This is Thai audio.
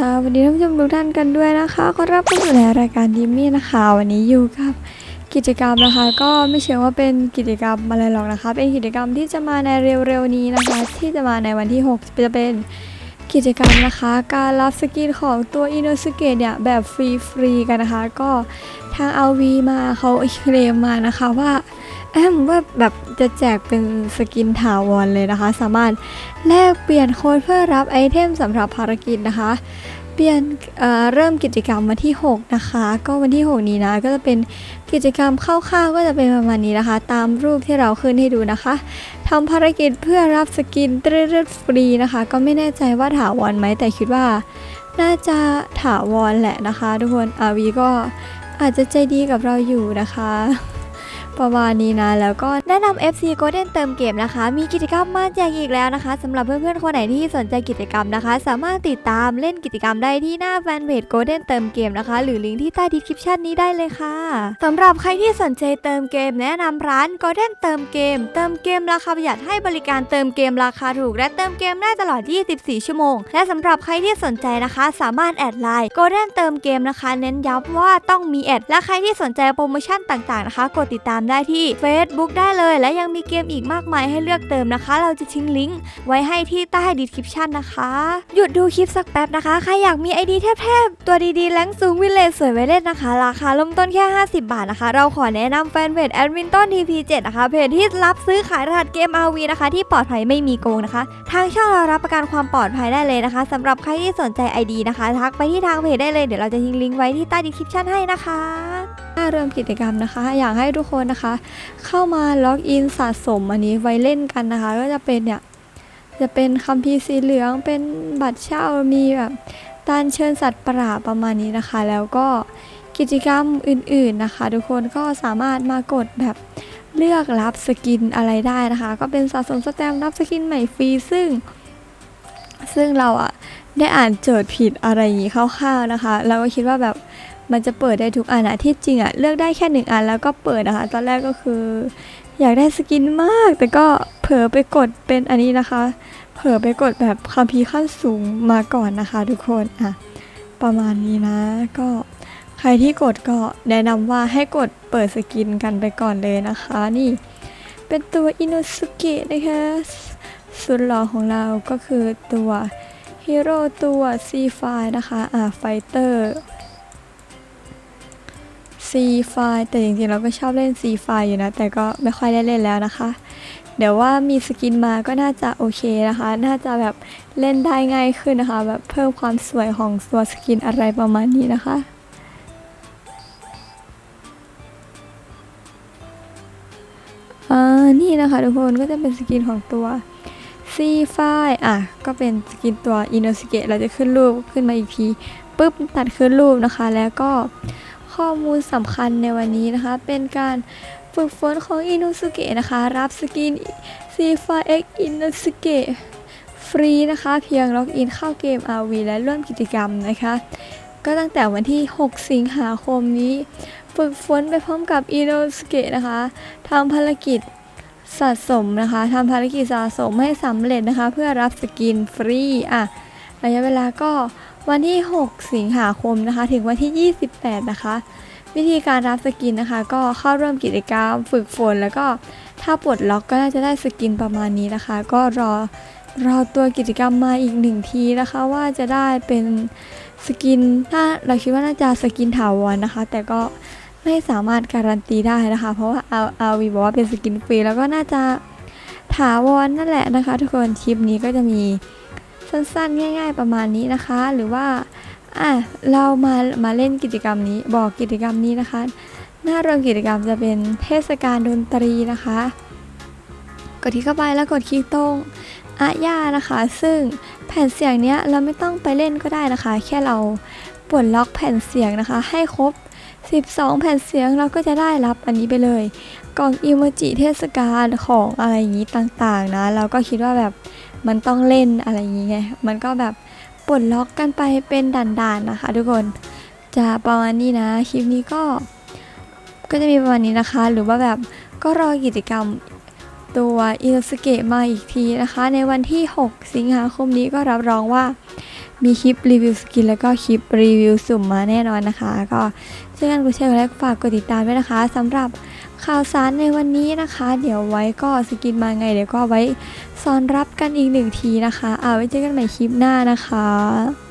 สวัสดีท่านผู้ชมทุกท่านกันด้วยนะคะขอรับเข้าสู่ในรายการดิมมี่นะคะ วันนี้อยู่กับกิจกรรมนะคะ ก็ไม่เชื่อว่าเป็นกิจกรรมอะไรหรอกนะคะ เป็นกิจกรรมที่จะมาในเร็วๆนี้นะคะ ที่จะมาในวันที่ 6 จะเป็นกิจกรรมนะคะ การรับสกินของตัวอินโนสเกตเนี่ยแบบฟรีๆกันนะคะ ก็ทาง LV มาเขาเคลมมานะคะว่าแอมว่าแบบจะแจกเป็นสกินถาวรเลยนะคะ สามารถแลกเปลี่ยนโค้ดเพื่อรับไอเทมสำหรับภารกิจนะคะ เปลี่ยนเเริ่มกิจกรรมวันที่ 6 นะคะ ก็วันที่ 6 นี้นะ ก็จะเป็นกิจกรรมคร่าวๆก็จะเป็นประมาณนี้นะคะ ตามรูปที่เราขึ้นให้ดูนะคะทำภารกิจเพื่อรับสกินเรื่อยๆฟรีนะคะ ก็ไม่แน่ใจว่าถาวรไหมแต่คิดว่า น่าจะถาวรแหละนะคะ ทุกคนอาวีก็อาจจะใจดีกับเราอยู่นะคะ ประมาณนี้นะ แล้วก็แนะนำ FC Golden เติมเกมนะคะ มีกิจกรรมมาแจกอีกแล้วนะคะสำหรับเพื่อนๆคนไหนที่สนใจกิจกรรมนะคะ สามารถติดตามเล่นกิจกรรมได้ที่หน้าแฟนเพจ Golden เติมเกมนะคะ หรือลิงก์ที่ใต้ดีคริปชันนี้ได้เลยค่ะสำหรับใครที่สนใจเติมเกม แนะนำร้าน Golden เติมเกม เติมเกมราคาประหยัดให้บริการเติมเกมราคาถูก และเติมเกมได้ตลอด 24 ชั่วโมง และสำหรับใครที่สนใจนะคะ สามารถแอดไลน์ Golden เติมเกมนะคะ เน้นย้ำว่าต้องมีแอดและใครที่สนใจโปรโมชั่นต่างๆนะคะ กดติดตามได้ที่ Facebook ได้เลย และยังมีเกมอีกมากมายให้เลือกเติมนะคะ เราจะทิ้งลิงก์ไว้ให้ที่ใต้ดีคริปชันนะคะ หยุดดูคลิปสักแป๊บนะคะ ใครอยากมีไอดีเทพๆตัวดีๆแรงสูงวิเลจสวยไว้เล่นนะคะ ราคาเริ่มต้นแค่ 50 บาทนะคะ เราขอแนะนำแฟนเพจแอดมินต้น TP7 นะคะ เพจที่รับซื้อขายรหัสเกม RV นะคะ ที่ปลอดภัยไม่มีโกงนะคะ ทางช่องเรารับประกันความปลอดภัยได้เลยนะคะสำหรับใครที่สนใจ ID นะคะ ทักไปที่ทางเพจได้เลย เดี๋ยวเราจะทิ้งลิงก์ไว้ที่ใต้ดีคริปชันให้นะคะ เริ่มกิจกรรมนะคะ อยากให้ทุกคนนะคะ เข้ามาล็อกอินสะสมอันนี้ไว้เล่นกันนะคะ ก็จะเป็นเนี่ยจะเป็นคัมภีร์สีเหลืองเป็นบัตรเช่ามีแบบตานเชิญสัตว์ประหลาดประมาณนี้นะคะ แล้วก็กิจกรรมอื่นๆนะคะ ทุกคนก็สามารถมากดแบบเลือกรับสกินอะไรได้นะคะ ก็เป็นสะสมสแตมป์รับสกินใหม่ฟรีซึ่ง ซึ่งเราอะได้อ่านโจทย์ผิดอะไรอย่างนี้คร่าวๆนะคะ เราก็คิดว่าแบบ มันจะเปิดได้ทุกอันอะที่จริงอะเลือกได้แค่หนึ่งอันแล้วก็เปิดนะคะ ตอนแรกก็คือ อยากได้สกินมาก แต่ก็เผลอไปกดเป็นอันนี้นะคะ เผลอไปกดแบบคัมภีขั้นสูงมาก่อนนะคะ ทุกคนอะประมาณนี้นะ ก็ใครที่กดก็แนะนำว่าให้กดเปิดสกินกันไปก่อนเลยนะคะ นี่เป็นตัวอินโนสุเกะนะคะสุดหล่อของเราก็คือตัวฮีโร่ตัวซีไฟนะคะ อะไฟเตอร์ ซีไฟแต่จริงๆเราก็ชอบเล่นซีไฟอยู่นะ แต่ก็ไม่ค่อยได้เล่นแล้วนะคะ เดี๋ยวว่ามีสกินมาก็น่าจะโอเคนะคะ น่าจะแบบเล่นได้ง่ายขึ้นนะคะ แบบเพิ่มความสวยของตัวสกินอะไรประมาณนี้นะคะอ่านี่นะคะทุกคนก็จะเป็นสกินของตัวซีไฟอะ ก็เป็นสกินตัวอินโนสเกะเราจะขึ้นรูปขึ้นมาอีกทีปุ๊บตัดขึ้นรูปนะคะ แล้วก็ ข้อมูลสำคัญในวันนี้นะคะ เป็นการฝึกฝนของอินุสุเกะนะคะ รับสกิน c 5 x อินุสุเกะฟรีนะคะ เพียงล็อกอินเข้าเกม RV และร่วมกิจกรรมนะคะ ก็ตั้งแต่วันที่ 6 สิงหาคมนี้ ฝึกฝนไปพร้อมกับอินุสุเกะนะคะทำภารกิจสะสมนะคะทำภารกิจสะสมให้สำเร็จนะคะ เพื่อรับสกินฟรีอะระยะเวลาก็ วันที่ 6 สิงหาคมนะคะ ถึงวันที่ 28 นะคะ วิธีการรับสกินนะคะ ก็เข้าร่วมกิจกรรมฝึกฝน แล้วก็ถ้าปลดล็อกก็น่าจะได้สกินประมาณนี้นะคะ ก็รอรอตัวกิจกรรมมาอีกหนึ่งทีนะคะว่าจะได้เป็นสกินถ้าเราคิดว่าน่าจะสกินถาวรนะคะ แต่ก็ไม่สามารถการันตีได้นะคะ เพราะว่าเอาเอาวีบอกว่าเป็นสกินฟรีแล้วก็น่าจะถาวรนั่นแหละนะคะ ทุกคนคลิปนี้ก็จะมี สั้นๆ ง่าย ๆ ประมาณนี้นะคะ หรือว่าอะเรามามาเล่นกิจกรรมนี้บอกกิจกรรมนี้นะคะ หน้าริ่มกิจกรรมจะเป็นเทศกาลดนตรีนะคะ กดที่เข้าไปแล้วกดคลิกตรงอาญานะคะ ซึ่งแผ่นเสียงเนี้ยเราไม่ต้องไปเล่นก็ได้นะคะ แค่เราปลดล็อกแผ่นเสียงนะคะ ให้ครบ 12 แผ่นเสียงเราก็จะได้รับอันนี้ไปเลย กล่องอิโมจิเทศกาลของอะไรอย่างนี้ต่างๆนะ เราก็คิดว่าแบบ มันต้องเล่นอะไรอย่างเงี้ยมันก็แบบปลดล็อกกันไปเป็นด่านๆนะคะ ทุกคนจะประมาณนี้นะคลิปนี้ก็ก็จะมีประมาณนี้นะคะ หรือว่าแบบก็รอกิจกรรมตัวอินสเกะมาอีกทีนะคะ ในวันที่ 6 สิงหาคมนี้ก็รับรองว่ามีคลิปรีวิวสกินแล้วก็คลิปรีวิวสุ่มมาแน่นอนนะคะ ก็เช่วยกันกดแชร์กดไลค์ฝากกดติดตามด้วยนะคะสำหรับ ข่าวสารในวันนี้นะคะ เดี๋ยวไว้ก็สกินมาไง เดี๋ยวก็ไว้ซ้อนรับกันอีกหนึ่งทีนะคะ เอาไว้เจอกันใหม่คลิปหน้านะคะ